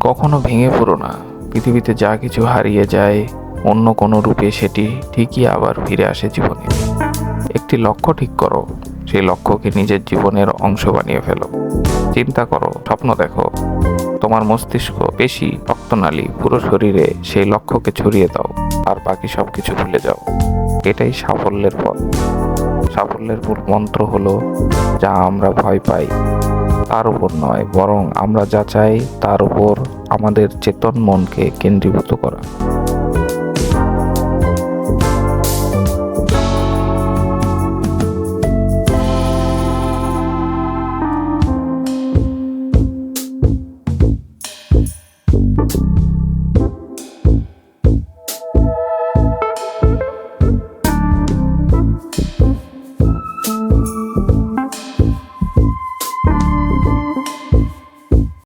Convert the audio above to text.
কখনো ভেঙে পড়ো না। পৃথিবীতে যা কিছু হারিয়ে যায়, অন্য কোনো রূপে সেটি ঠিকই আবার ফিরে আসে জীবনে। একটি লক্ষ্য ঠিক করো, সেই লক্ষ্যকে নিজের জীবনের অংশ বানিয়ে ফেলো। চিন্তা করো, স্বপ্ন দেখো। তোমার মস্তিষ্ক পেশি, রক্তনালী পুরো শরীরে সেই লক্ষ্যকে ছড়িয়ে দাও, আর বাকি সব কিছু ভুলে যাও। এটাই সাফল্যের পথ। সাফল্যের মূল মন্ত্র হলো, যা আমরা ভয় পাই। তার উপর নয় বরং আমরা যা চাই তার উপর আমাদের চেতন মনকে কেন্দ্রীভূত করা।